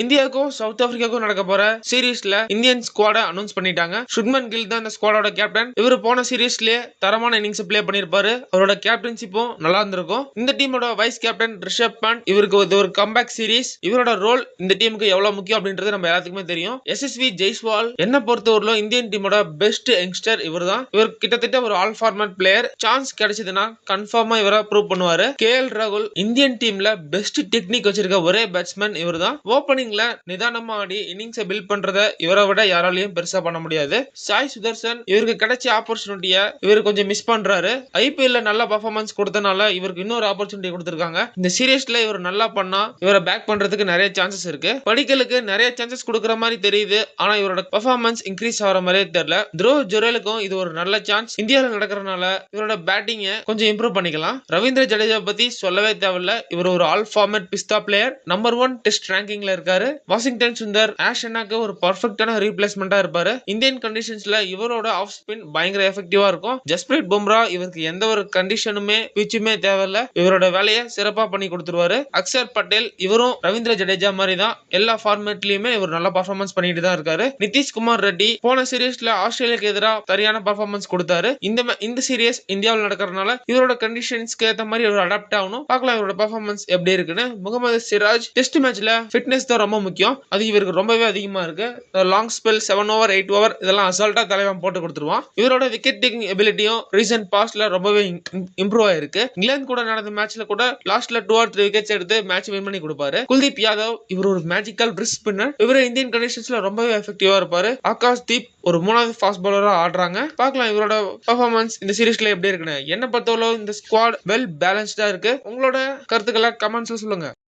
இந்தியாவுக்கும் சவுத் ஆப்பிரிக்காவுக்கும் நடக்க போற சீரீஸ்ல இந்தியன் ஸ்குவாட அனௌன்ஸ் பண்ணிட்டாங்க. சுக்மன் கில் தான் இந்த ஸ்குவாடோட கேப்டன் இவர் போன சீரீஸ்லயே தரமான இன்னிங்ஸ் ப்ளே பண்ணிருப்பாரு அவரோட கேப்டன்ஷிப்பும் நல்லா இருந்திருக்கும். இந்த டீமோட வைஸ் கேப்டன் ரிஷப் பண்ட் இவருக்கு இது ஒரு கம்பேக் சீரீஸ் இவரோட ரோல் இந்த டீமுக்கு எவ்வளவு முக்கியம் அப்படின்றது நம்ம எல்லாத்துக்குமே தெரியும். எஸ்எஸ்வி ஜெய்ஸ்வால் என்ன பொறுத்தவரையிலும் இந்தியன் டீமோட பெஸ்ட் யங்ஸ்டர் இவர் தான் இவர் கிட்டத்தட்ட ஒரு ஆல் ஃபார்மேட் பிளேயர் சான்ஸ் கிடைச்சதுன்னா கன்ஃபார்மா இவரை ப்ரூவ் பண்ணுவாரு. கே எல் ராகுல் இந்தியன் டீம்ல பெஸ்ட் டெக்னிக் வச்சிருக்க ஒரே பேட்ஸ்மேன் இவர் தான் ஓப்பனிங் ஓப்பனிங்ல நிதானமா ஆடி இன்னிங்ஸை பில்ட் பண்றத இவரை விட யாராலையும் பெருசா பண்ண முடியாது. சாய் சுதர்சன் இவருக்கு கிடைச்ச ஆப்பர்ச்சுனிட்டிய இவர் கொஞ்சம் மிஸ் பண்றாரு. ஐபிஎல்ல நல்ல பர்ஃபார்மன்ஸ் கொடுத்தனால இவருக்கு இன்னொரு ஆப்பர்ச்சுனிட்டி கொடுத்திருக்காங்க. இந்த சீரியஸ்ல இவர் நல்லா பண்ணா இவரை பேக் பண்றதுக்கு நிறைய சான்சஸ் இருக்கு. படிக்கலுக்கு நிறைய சான்சஸ் கொடுக்குற மாதிரி தெரியுது. ஆனா இவரோட பர்ஃபார்மன்ஸ் இன்க்ரீஸ் ஆகிற மாதிரியே தெரியல. த்ரோ ஜுரேலுக்கும் இது ஒரு நல்ல சான்ஸ் இந்தியாவில் நடக்கிறனால இவரோட பேட்டிங்கை கொஞ்சம் இம்ப்ரூவ் பண்ணிக்கலாம். ரவீந்திர ஜடேஜா பத்தி சொல்லவே தேவையில்ல. இவர் ஒரு ஆல் ஃபார்மேட் பிஸ்தா பிளேயர் நம்பர் ஒன் டெஸ்ட் ரேங்கிங்ல இருக்காரு. வாஷிங்டன் சுந்தர் ஆஷ் அண்ணாக்கு ஒரு பர்ஃபெக்டான ரீப்ளேஸ்மெண்டா இருப்பாரு. இந்தியன் கண்டிஷன்ஸ்ல இவரோட ஆஃப் ஸ்பின் பயங்கர எஃபெக்டிவா இருக்கும். ஜஸ்பிரீத் பும்ரா இவருக்கு எந்த ஒரு கண்டிஷனுமே பிச்சுமே தேவையில்ல. இவரோட வேலையை சிறப்பா பண்ணி கொடுத்துருவாரு. அக்ஷர் பட்டேல் இவரும் ரவீந்திர ஜடேஜா மாதிரி தான் எல்லா ஃபார்மேட்லயுமே இவர் நல்ல பர்ஃபார்மன்ஸ் பண்ணிட்டு தான் இருக்காரு. நிதிஷ்குமார் ரெட்டி போன சீரீஸ்ல ஆஸ்திரேலியாக்கு எதிராக சரியான பர்ஃபார்மன்ஸ் கொடுத்தாரு. இந்த இந்த சீரியஸ் இந்தியாவில் நடக்கிறதுனால இவரோட கண்டிஷன்ஸ்க்கு ஏற்ற மாதிரி இவர் அடாப்ட் ஆகணும். பார்க்கலாம் இவரோட பர்ஃபார்மன்ஸ் எப்படி இருக்குன்னு. முகமது சிராஜ் டெஸ்ட் மேட்ச்ல ஃபிட்னஸ் தான் ரொம்ப முக்கியம். அது இவருக்கு ரொம்பவே அதிகமாக இருக்கு. Long spell seven over eight over இதெல்லாம் அசால்ட்டாக தலைவன் போட்டு கொடுத்துருவான். இவரோட விக்கெட் டேக்கிங் எபிலிட்டியும் ரீசன்ட் பாஸ்ட்ல ரொம்பவே இம்ப்ரூவ் ஆயிருக்கு. இங்கிலாந்து கூட நடந்த மேட்ச்ல கூட லாஸ்ட்ல டூ ஆர் த்ரீ விக்கெட்ஸ் எடுத்து மேட்ச் வின் பண்ணி கொடுப்பாரு. குல்தீப் யாதவ் இவர் ஒரு மேஜிக்கல் ரிஸ்க் ஸ்பின்னர் இவர் இந்தியன் கண்டிஷன்ஸ்ல ரொம்பவே எஃபெக்டிவா இருப்பாரு. ஆகாஷ் தீப் ஒரு மூணாவது ஃபாஸ்ட் பவுலரா ஆடுறாங்க. பார்க்கலாம் இவரோட பர்ஃபார்மன்ஸ் இந்த சீரீஸ்ல எப்படி இருக்குன்னு. என்ன பொறுத்தவரை இந்த ஸ்குவாட் வெல் பேலன்ஸ்டா இருக்கு. உங்களோட கருத்துக்களை கமெண்ட்ஸ்ல சொல்லுங்க.